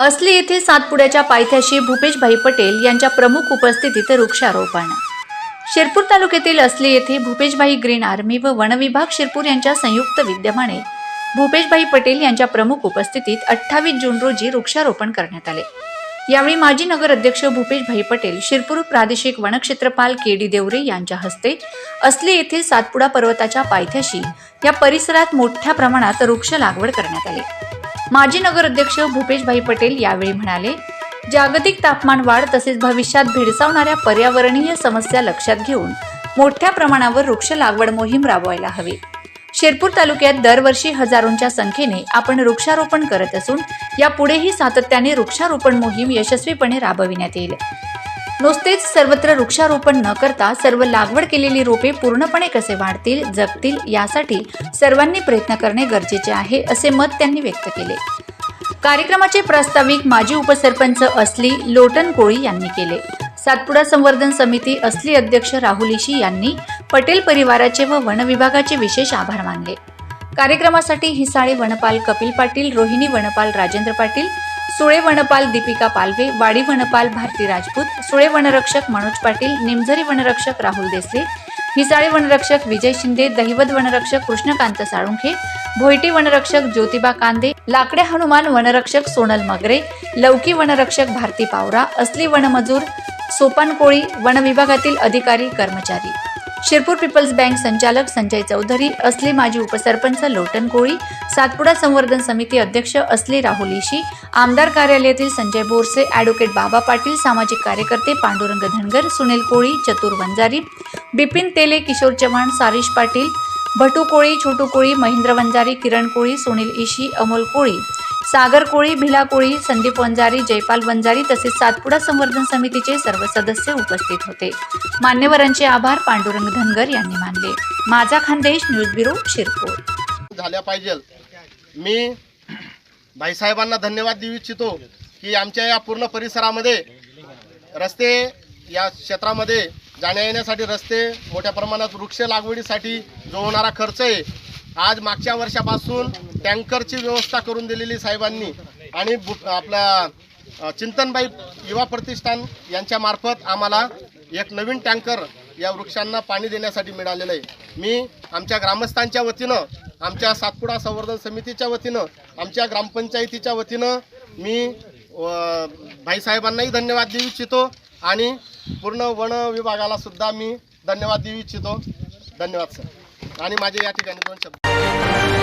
असली येथे सातपुड्याच्या पायथ्याशी भूपेशभाई पटेल यांच्या प्रमुख उपस्थितीत वृक्षारोपण. शिरपूर तालुक्यातील असली येथे भूपेशभाई ग्रीन आर्मी व वनविभाग शिरपूर यांच्या संयुक्त विद्यमाने भूपेशभाई पटेल यांच्या प्रमुख उपस्थितीत अठ्ठावीस जून रोजी वृक्षारोपण करण्यात आले. यावेळी माजी नगर अध्यक्ष भूपेशभाई पटेल शिरपूर प्रादेशिक वनक्षेत्रपाल के डी देवरे यांच्या हस्ते असली येथील सातपुडा पर्वताच्या पायथ्याशी या परिसरात मोठ्या प्रमाणात वृक्ष लागवड करण्यात आली. माजी नगराध्यक्ष भूपेशभाई पटेल यावेळी म्हणाले जागतिक तापमान वाढ तसेच भविष्यात भेडसावणाऱ्या पर्यावरणीय समस्या लक्षात घेऊन मोठ्या प्रमाणावर वृक्ष लागवड मोहीम राबवायला हवी. शिरपूर तालुक्यात दरवर्षी हजारोंच्या संख्येने आपण वृक्षारोपण करत असून यापुढेही सातत्याने वृक्षारोपण मोहीम यशस्वीपणे राबविण्यात येईल. नुसतेच सर्वत्र वृक्षारोपण न करता सर्व लागवड केलेली रोपे पूर्णपणे कसे वाढतील जगतील यासाठी सर्वांनी प्रयत्न करणे गरजेचे आहे असे मत त्यांनी व्यक्त केले. कार्यक्रमाचे प्रास्ताविक माजी उपसरपंच असली लोटन कोळी यांनी केले. सातपुडा संवर्धन समिती असली अध्यक्ष राहुलीशी यांनी पटेल परिवाराचे व वन विभागाचे विशेष आभार मानले. कार्यक्रमासाठी हिसाळे वनपाल कपिल पाटील रोहिणी वनपाल राजेंद्र पाटील सुळे वनपाल दीपिका पालवे वाडी वनपाल भारती राजपूत सुळे वनरक्षक मनोज पाटील निमझरी वनरक्षक राहुल देसले हिसाळे वनरक्षक विजय शिंदे दहिवद वनरक्षक कृष्णकांत साळुंखे भोयटी वनरक्षक ज्योतिबा कांदे लाकडे हनुमान वनरक्षक सोनल मगरे लौकी वनरक्षक भारती पावरा असली वनमजूर सोपान कोळी वन विभागातील अधिकारी कर्मचारी. शिरपूर पीपल्स बँक संचालक संजय चौधरी असली माजी उपसरपंच लोटन कोळी सातपुडा संवर्धन समिती अध्यक्ष असली राहुल इशी आमदार कार्यालयातील संजय बोरसे ॲडव्होकेट बाबा पाटील सामाजिक कार्यकर्ते पांडुरंग धनगर सुनील कोळी चतुर वंजारी बिपिन तेले किशोर चव्हाण सारिश पाटील भटू कोळी छोटू कोळी महेंद्र वंजारी किरण कोळी सुनील इशी अमोल कोळी. सागर कोळी भिला कोळी संदीप वंजारी जयपाल वंजारी तसेच सातपुडा संवर्धन समितीचे सर्व सदस्य उपस्थित होते. मान्यवरांचे आभार पांडुरंग धनगर यांनी मानले. माझा खानदेश न्यूज ब्युरो शिरपूर. झाल्या पाहिजे. मी भाईसाहेबांना धन्यवाद देऊ इच्छितो की आमच्या या पूर्ण परिसरामध्ये रस्ते या क्षेत्रामध्ये जाण्या येण्यासाठी रस्ते मोठ्या प्रमाणात वृक्ष लागवडीसाठी जो होणारा खर्च आहे आज मागच्या वर्षापासून टँकरची व्यवस्था करून दिलेली साहेबांनी आणि बु- आपला चिंतनबाई युवा प्रतिष्ठान यांच्या मार्फत आम्हाला एक नवीन टँकर या वृक्षांना पाणी देण्यासाठी मिळालेलं आहे. मी आमच्या ग्रामस्थांच्या वतीनं आमच्या सातपुडा संवर्धन समितीच्या वतीनं आमच्या ग्रामपंचायतीच्या वतीनं मी भाईसाहेबांनाही धन्यवाद देऊ इच्छितो आणि पूर्ण वन विभागाला सुद्धा मी धन्यवाद देऊ इच्छितो. धन्यवाद सर. आणि माझे या ठिकाणी दोन शब्द.